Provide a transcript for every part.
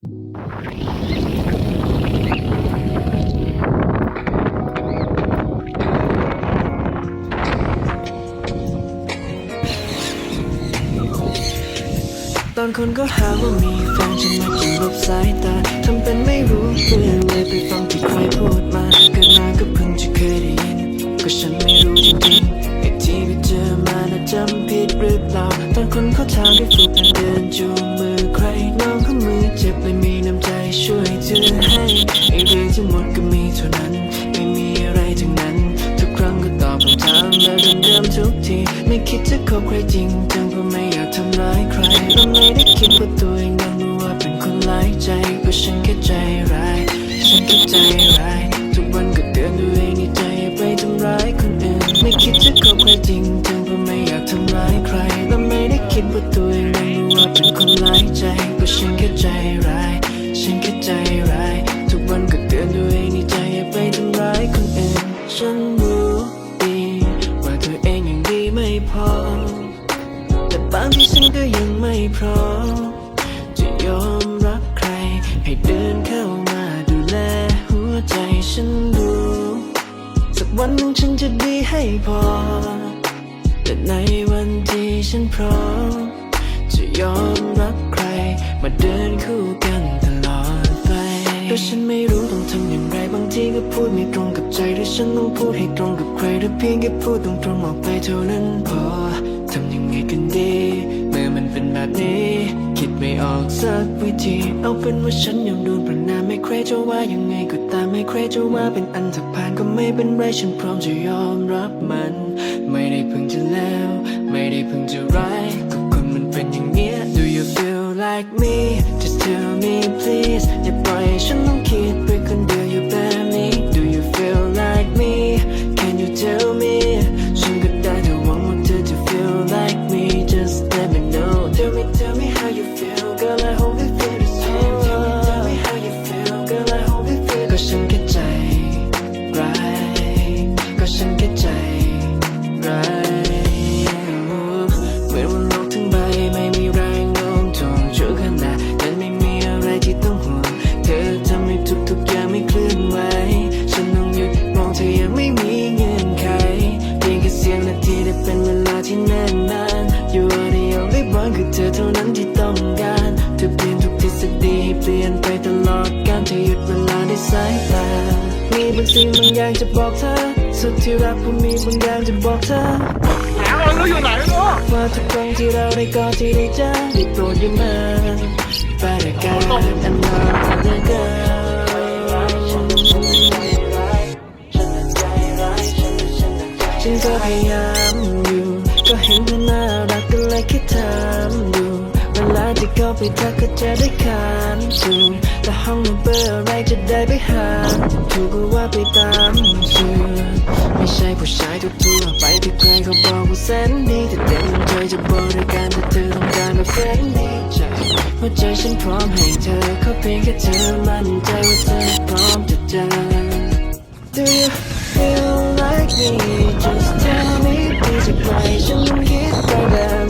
ตอนคนก็หาว่ามีแฟนฉันมากินลบสายตาทำเป็นไม่รู้เรื่องเลยไปฟังที่ใครพูดมาเกิดมาก็เพิ่งจะเคยได้ยินก็ฉันไม่รู้จริงๆไอ้ที่ไปเจอมาน่ะจำผิดหรือเปล่าตอนคนเขาถามได้ฝึกนั้นเดินจูงมือใครน้อง เขามือเจ็บเลยมีน้ำใจช่วยเธอให้ไอเรื่องทั้งหมดก็มีเท่านั้น ไม่มีอะไรทั้งนั้น ทุกครั้งก็ตอบคำถามแบบเดิมๆทุกที ไม่คิดจะคบใครจริงจังเพราะไม่อยากทำร้ายใครเราไม่ได้คิดว่าตัวเองนั้นรู้ว่าเป็นคนหลายใจก็ฉันแค่ใจร้ายฉันแค่ใจร้าย ก็ยังไม่พร้อม จะยอมรับใคร ให้เดินเข้ามาดูแลหัวใจฉันดูสักวันหนึ่งฉันจะดีให้พอ แต่ในวันที่ฉันพร้อม จะยอมรับใคร มาเดินคู่กันตลอดไปเพราฉันไม่รู้ต้องทำอย่างไรบางทีก็พูดไม่ตรงกับใจหรือฉันต้องพูดให้ตรงกับใครหรือเพียงแค่พูดตรงๆออกไปเท่านั้นพอ ไม่ออกสักวิธี เอาเป็นว่าฉันยังโดนประนามไม่ใครจะว่ายังไงก็ตามไม่ใครจะว่าเป็นอันถักผ่านก็ไม่เป็นไรฉันพร้อมจะยอมรับมัน ไม่ได้พึ่งจะแล้ว ไม่ได้พึ่งจะร้ายก็คนมันเป็นอย่างเนี้ย Do you feel like me just tell me please อย่าปล่อยฉันต้องคิดไปคนเดียว me tell me บางสิ่งบางอย่างจะบอกเธอ สุดที่รักผมมีบางอย่างจะบอกเธอหาเราอยู่ไหนเนาะว่าทุกครั้งที่เราได้กอดที่ได้เจอได้โปรดอย่ามาไปด้วยกันอันนานเหลือเกินฉันก็พยายามอยู่ก็เห็นเธอน่ารักก็เลยคิดถามดูเว ลาที่เขาไปทักก็จะได้ขานสูงแต่ห้องมันเบอร์อะไรจะได้ไปหา ถูกก็ว่าไปตามชื่อ ไม่ใช่ผู้ชายทุกทั่วไปที่ใครเขาบอกว่าแสนดีแต่เต็มใจจะบริการแต่เธอต้องการแบบเฟรนลี่ใจหัวใจฉันพร้อมให้เธอเขาเพียงแค่เธอมั่นใจว่าเธอพร้อมจะเจอ Do you feel like me? Just tell me ที่จะปล่อยฉันมันคิดไปแบบ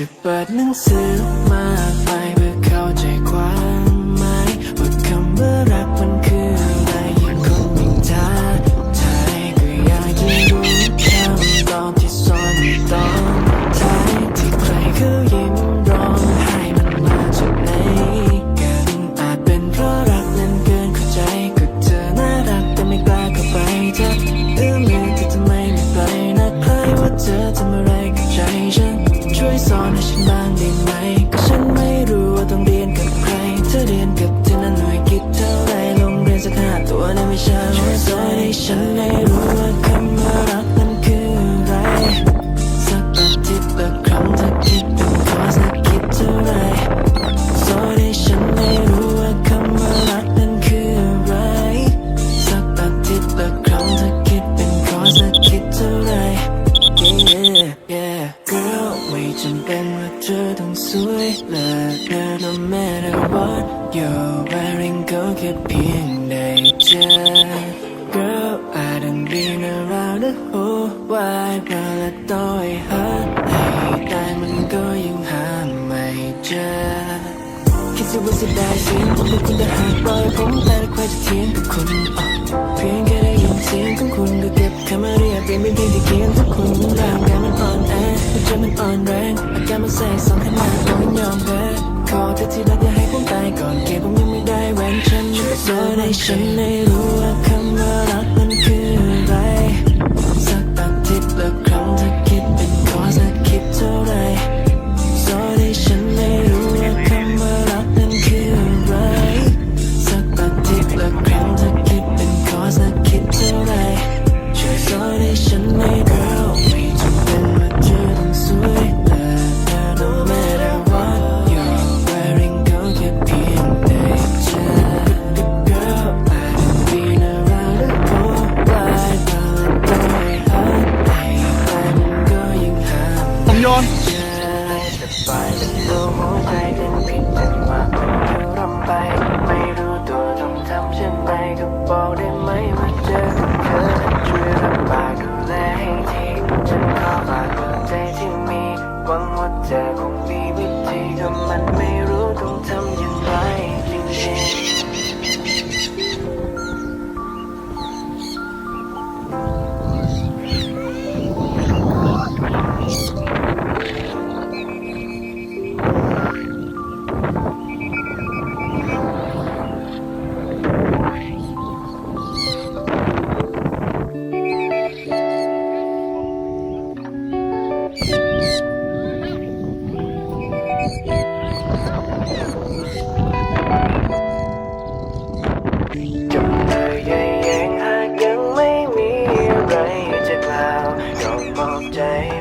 จะเปิดหนังสือมากไปเพื่อเข้าใจความหมายว่าคำว่ารักมันคืออะไรยิ่งคนยิ่งท้าทายก็อยากจะรู้คำตอบที่ซ่อนอยู่ตอนท้ายที่ใครเขายิ้ม ช่วยสอนให้ฉันได้รู้ว่าคำว่ารัก ไม่จำเป็นว่าเธอต้องสวยเลิศเลิศ no matter what you're wearing ก็แค่เพียงได้เจอ Girl I done been around the whole wide world และต่อให้หาให้ได้มันก็ยังหาไม่เจอ คิดสิว่าเสียดายเสียงผมเป็นคุณแต่หากปล่อยผมไปแล้วใครจะเถียงกับคุณอ่ะเพียง เปลี่ยนเป็นเพลงที่เขียนทุกคนร่างกายมันอ่อนแอหัวใจมันอ่อนแรงอาการมันแสบสองขนาดเราไม่ยอมแพ้ขอเธอที่รักอย่าให้ผมตายก่อนเก็บผมยังไม่ได้แหวนฉันมันสอนให้ฉันได้รู้ว่าคำว่ารักมันคือ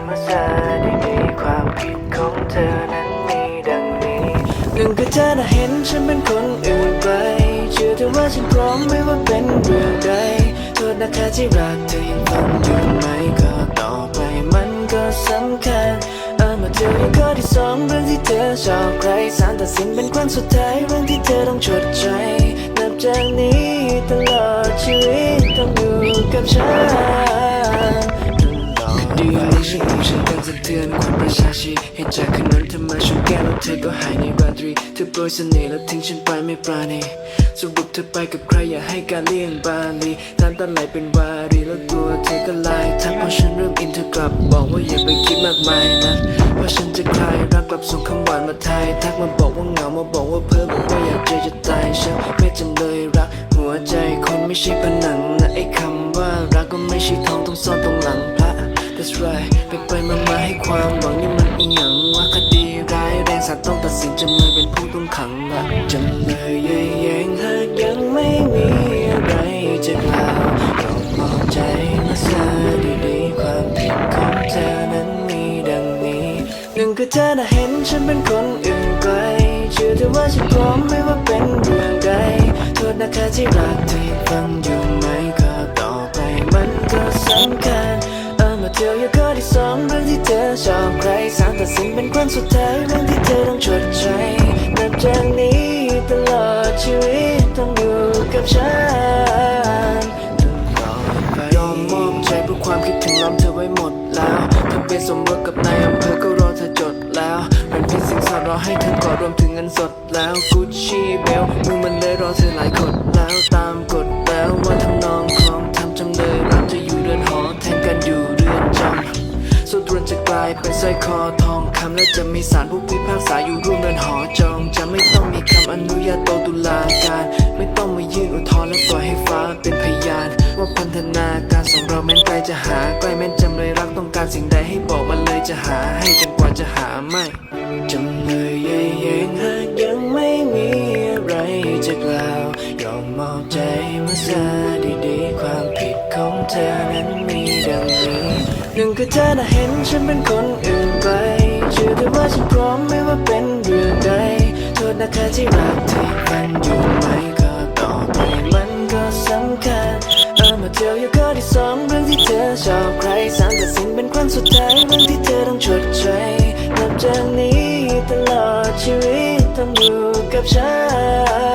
มาซะดีความผิดของเธอนั้นมีดังนี้หนึ่งคือเธอน่ะเห็นฉันเป็นคนอื่นไปเชื่อเธอว่าฉันพร้อมไม่ว่าเป็นเรื่องใดโทษนะคะที่รักเธอยังฟังอยู่ไหมก็ต่อไปมันก็สำคัญเอามาเจออีกข้อที่สองเรื่องที่เธอชอบใครสารตัดสินเป็นครั้งสุดท้ายเรื่องที่เธอต้องชดใช้นับจากนี้ตลอดชีวิตต้องอยู่กับฉัน ตลอดไปดีนี้ฉันเองฉันตั้งสะเทือนความประชาชีเหตุจากคนนั้นเธอมาชนแก้วแล้วเธอก็หายในราตรีเธอโปรยเสน่ห์แล้วทิ้งฉันไปไม่ปราณีสรุปเธอไปกับใครอย่าให้การเลี่ยงบาลีน้ำตาไหลเป็นวารีแล้วตัวเธอก็ลายทักพอฉันเริ่มอินเธอกลับ บอกว่าอย่าไปคิดมากมายนะเพราะฉันจะคลายรักกลับส่งคำหวานมาทายทักมาบอกว่าเหงามาบอกว่าเพ้อบอกว่าอยากเจอจะตายฉันไม่จำเลยรัก หัวใจคนไม่ใช่ผนังนะไอ้คำว่ารักก็ไม่ใช่ทองต้องซ่อนตรงหลังพระ That's right ไปไปมามาให้ความหวังนี่มันอีหยังว่าคดีร้ายแรงศาต้องตัดสินจำเลยเป็นผู้ต้องขังละจำเลยแย่แยงหากยังไม่มีอะไรจะกล่าวก็มอบใจมาซะดีๆความผิดของเธอนั้นมีดังนี้หนึ่งคือเธอน่ะเห็นฉันเป็นคนอื่นไกลเชื่อเธอว่าฉันพร้อมไม่ว่าเป็นเรื่องใดโทษนะคะที่รักเธอยังฟังอยู่ไหม เอามาเจออย่าข้อที่สองเรื่องที่เธอชอบใครสารตัดสินเป็นครั้งสุดท้ายเรื่องที่เธอต้องชดใช้นับจากนี้ตลอดชีวิตต้องอยู่กับฉันตลอดไปยอมมอบใจเพื่อความคิดถึงล้อมเธอไว้หมดแล้วทะเบียนสมรสกับนายอำเภอก็รอเธอจดแล้วเป็นเพียงสิ่งสอดรอให้เธอกอดรวมถึงเงินสดแล้วกุชชี่เบลมือมันเลยรอเธอหลายคนแล้วตามกฎ ร้อยคอทองคำและจะมีสารผู้พิพากษาอยู่ร่วมเรือนหอจอง จะไม่ต้องมีคำอนุญาโตตุลาการ ไม่ต้องมายื่นอุทธรณ์และปล่อยให้ฟ้าเป็นพยาน ว่าพันธนาการสองเราแม้นไกลจะหาใกล้แม้นจำเลยรักต้องการสิ่งใดให้บอกมาเลยจะหาให้จนกว่าจะหาไม่จำเลยแย่แยงหากยังไม่มีอะไรจะกล่าวยอมมอบใจมาซะดีๆความผิดของเธอนั้น หนึ่งคือเธอน่ะเห็นฉันเป็นคนอื่นไปเชื่อเธอว่าฉันพร้อมไม่ว่าเป็นเรื่องใดโทษนะคะที่รักที่มันอยู่ไหมก็ต่อไปมันก็สำคัญเอามาเที่ยวอยู่ข้อที่สองเรื่องที่เธอชอบใครสามตัดสินเป็นครั้งสุดท้ายเรื่องที่เธอต้องชดใช้นับจากนี้ตลอดชีวิตต้องอยู่กับฉัน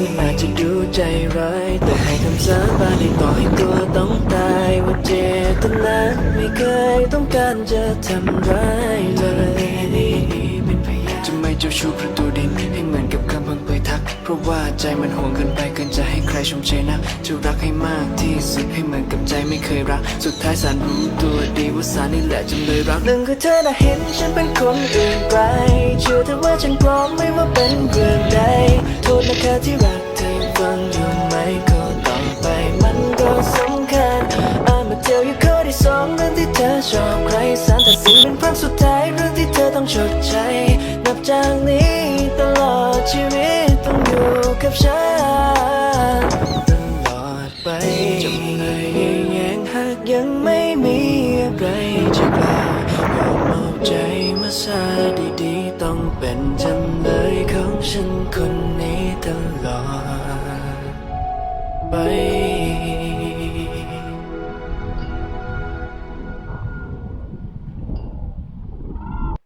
นอาจจะดูใจร้ายแต่ให้คำสาบานในต่อให้ตัวต้องตายว่าเจตนาไม่เคยต้องการจะทำร้ายเลยจะไม่เจ้าชู้ประตูดินให้เหมือนกับ เพราะว่าใจมันห่วงเกินไปเกินจะให้ใครชมเชยนะจะรักให้มากที่สุดให้เหมือนกับใจไม่เคยรัก สุดท้ายสารรู้ตัวดีว่าสารนี่แหละจำเลยรักหนึ่งคือเธอน่ะเห็นฉันเป็นคนอื่นไปเชื่อเธอว่าฉันพร้อมไม่ว่าเป็นเรื่องใดโทษนะคะที่รักเธอยังฟังอยู่ไหมก็ต่อไปมันก็สำคัญอามาเที่ยวอยู่ข้อที่สองเรื่องที่เธอชอบใครสารตัดสินเป็นครั้งสุดท้ายเรื่องที่เธอต้องชดใช้นับจากนี้ตลอดชีวิต องอยู่กับฉันตลอดไปจำเลยแยงหากยังไม่มีอะไรจะกล่าวยอมเอาใจมาซาดีๆ ต้องเป็นจำเลยของฉันคนนี้ตลอดไป